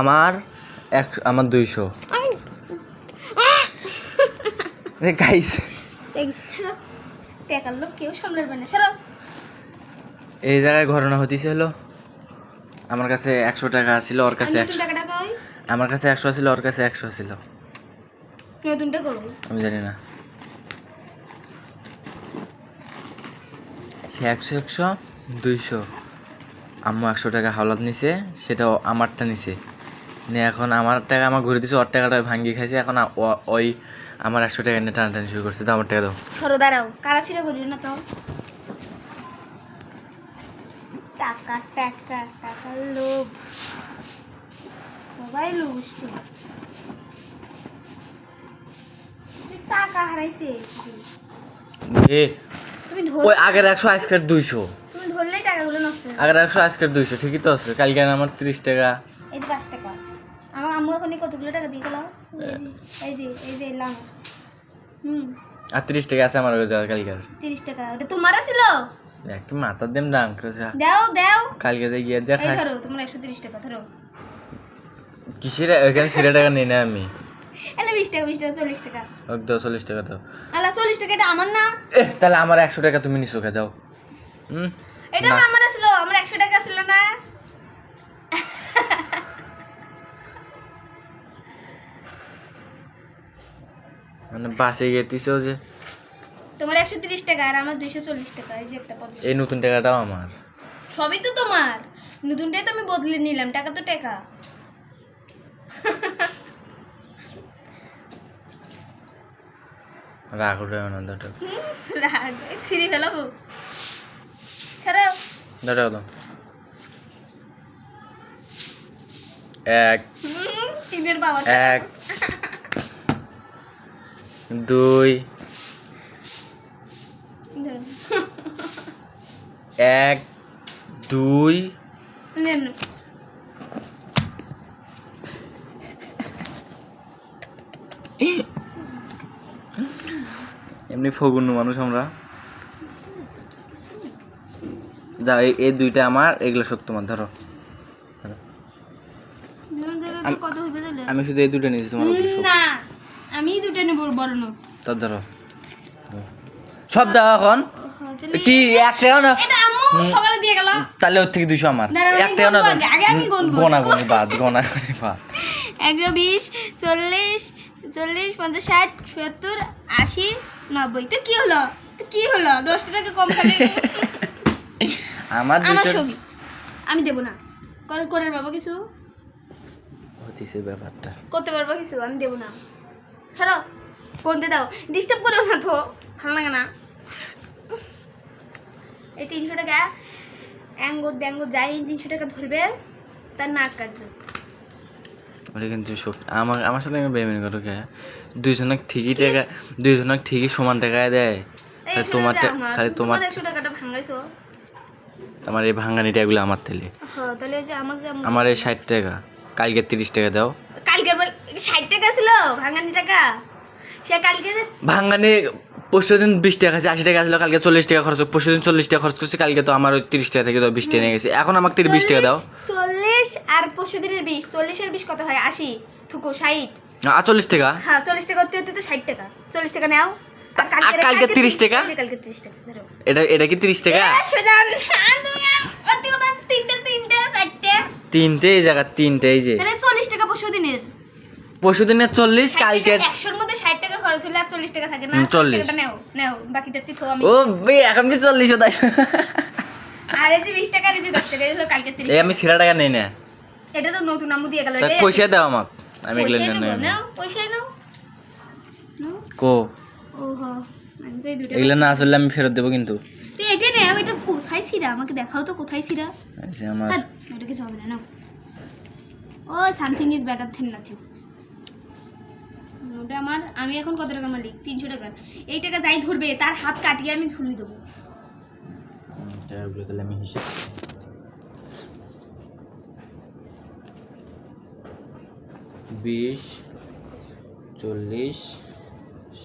আমার এক আমার দুইশো। গাইস টাকার লোক কেউ সামলাবে না সারা এই জায়গায় ঘটনা হতেছে হলো আমার কাছে একশো টাকা ছিল ওর কাছে একশো। আমার কাছে একশো ছিল ওর কাছে একশো ছিল। আমি জানি না। সে একশো একশো দুইশো। আম্মু একশো টাকা হাওলাত নিছে সেটাও আমারটা নিছে। নিয়ে এখন আমার টাকা আমার ঘুরে দিছে ওর টাকাটা ভাঙ্গি খাইছে এখন ওই আমার একশো টাকা নিয়ে টানাটানি শুরু করছে। তো আমার টাকা দাও। সরো দাঁড়াও। কারা ছিঁড়ে করিও না তো টাকা টাকা টাকার লোভ। সবাই লোভ টাকা হারাইছে ওই আগের একশো আজকের দুইশো। আগের একশো আজকের দুইশো ঠিকই তো আছে। কালকে আমার তিরিশ টাকা। এই পাঁচ টাকা। আমার আম্মু এখন কতগুলো টাকা দিয়ে গেল? এই যে এই যে এলাম। হুম। আর তিরিশ টাকা আছে আমার কাছে কালকে তিরিশ টাকা। ওটা তোমার ছিল দেখ কি মাথার দেম ডাং করেছে দাও দাও। কালকে যে গিয়ে যা খাই। ধরো তোমার একশো তিরিশ টাকা ধরো। কিসের ওইখানে সিরা টাকা নিই না আমি। এলে বিশ টাকা বিশ টাকা চল্লিশ টাকা। দাও চল্লিশ টাকা দাও। আলা চল্লিশ টাকা এটা আমার না। তাহলে আমার একশো টাকা তুমি নিছো খা দাও। হুম? এটা না। আমার ছিল আমার একশো টাকা ছিল না। মানে বাসে গেতিছো যে তোমার একশো তিরিশ টাকা আর আমার দুইশো চল্লিশ টাকা এই যে একটা পঞ্চাশ এই নতুন টাকাটাও আমার। সবই তো তোমার। নতুনটাই তো আমি বদলে নিলাম টাকা তো টাকা। রাগ উঠে না দাও রাগ। সিঁড়ি ফেলাবো। দাও এক এক দুই এক দুই এমনি ফগুন্য মানুষ আমরা। যাও এই দুইটা আমার এগুলো সব তোমার ধরো। তো আমি- শুধু এই দুটো নিয়েছি তোমার না আমি দুটো নেব বড় নোট তোর ধরো। সব দাও এখন। তাহলে কি এক টাকা না? এটা আম্মু সকালে দিয়ে গেল। তাহলে ওর থেকে দুশো আমার। দাঁড়াও, আমি এক টাকা না আগে, আগে আমি গুনবো। গোনা গুনি বাদ গোনা গুনি বাদ। একশো বিশ চল্লিশ চল্লিশ পঞ্চাশ ষাট সত্তর আশি নব্বই। তো কি হলো? তো কি হলো? দশটা টাকা কম খালি। আমার সঙ্গী। আমি দেবো না। করে করে বাবা কিছু? হতিছে ব্যাপারটা। করতে পারব কিছু? আমি দেবো না। হ্যালো কোনতে দাও। ডিস্টার্ব করো না তো। ভালো লাগে না। এই তিনশো টাকা অ্যাঙ্গত ব্যাঙ্গত যাই তিনশো টাকা ধরবে তার নাক কাটছে ওটা কিন্তু শক্তি আমার আমার সাথে আমি বেমিন করো কে? দুইজনক ঠিকই টাকা দুইজনক ঠিকই সমান টাকায় দেয়। খালি তোমার খালি তোমার তোমার একশো টাকাটা ভাঙাইছো। আমার এই ভাঙানি টাকাগুলো আমার তেলে। হ্যাঁ তাহলে যে আমাকে আমার এই ষাট টাকা। কালকে তিরিশ টাকা দাও। কালকের বেলা ষাট টাকা ছিল? ভাঙানি টাকা? সে কালকে ভাঙানি পরশু দিন বিশ টাকা আছে আশি টাকা আসলো কালকে চল্লিশ টাকা খরচ পরশু দিন চল্লিশ টাকা খরচ করছে কালকে তো আমার ওই তিরিশ টাকা থেকে তো বিশ টাকা নিয়ে গেছে। এখন আমাকে তিরিশ বিশ টাকা দাও। চল্লিশ- আর পরশু দিনের বিশ। চল্লিশের বিশ কত হয়? আশি। থুকু ষাট। চল্লিশ টাকা? হ্যাঁ চল্লিশ টাকা হতে হতে তো ষাট টাকা। চল্লিশ টাকা নাও। আর কালকে 30 টাকা? এই যে কালকে তিরিশ টাকা এটা এটা কি তিরিশ টাকা? তিনটে এই জায়গা তিনটে এই যে। চল্লিশ টাকা পরশু দিনের। পরশু দিনের চল্লিশ কালকে একশোর মধ্যে ষাট টাকা খরচ হলে আর চল্লিশ টাকা থাকে না। হুম, 40 টাকাটা নেও নেও বাকিটা তুই আমি ও বে এখন কি চল্লিশ তাই? আর যে বিশ টাকা আর যে দশ টাকা এগুলো কালকে তিরিশ আমি সিরা টাকা নেই না। এটা তো নতুন আমু দিয়ে গেল পয়সা দাও আমাকে আমি এগুলো নেই নাও। কো? ওহো আমি তো এগুলো না আসলে আমি ফেরত দেবো কিন্তু। এটা এটা কোথায় ছিড়া? আমাকে দেখাও তো কোথায় ছিড়া। আমার কিছু হবে না নাও। ও সামথিং ইজ বেটার নাথিং ওটা আমার আমি এখন কত টাকা মালিক? তিনশো টাকা। এই টাকা যাই ধরবে তার হাত কাটিয়ে আমি ঝুলি দেবো। তাহলে আমি হিসেব বিশ চল্লিশ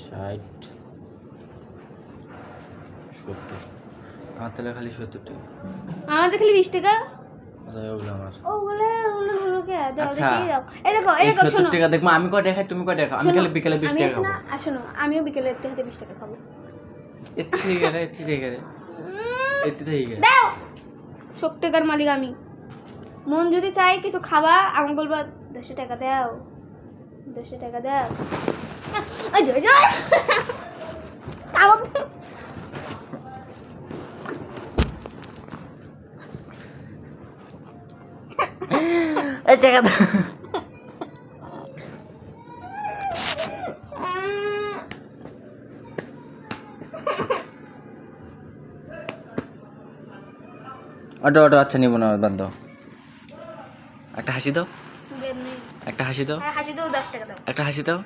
ষাট সত্তর। আমার। তাহলে খালি সত্তর টাকা খালি বিশ আমি কয় তুমি কয় টাকা আমি শোনো, খালি বিকেলে বিশ টাকা আমিও বিকেলে এতে হাতে বিশ টাকা খাব। এত্তি থেকে গেলে এত্তি থেকে গেলে। উম, থেকে গেলে। দাও! শোক মালিক আমি। মন যদি চাই কিছু খাবা আমি বলব দশশো টাকা দাও। দশশো টাকা দাও। আমাকে টাকা দাও অটো অটো আচ্ছা নিব না বাদ দাও। একটা হাসি দাও। একটা হাসি দাও। হাসি দাও দশ টাকা দাও। একটা হাসি দাও।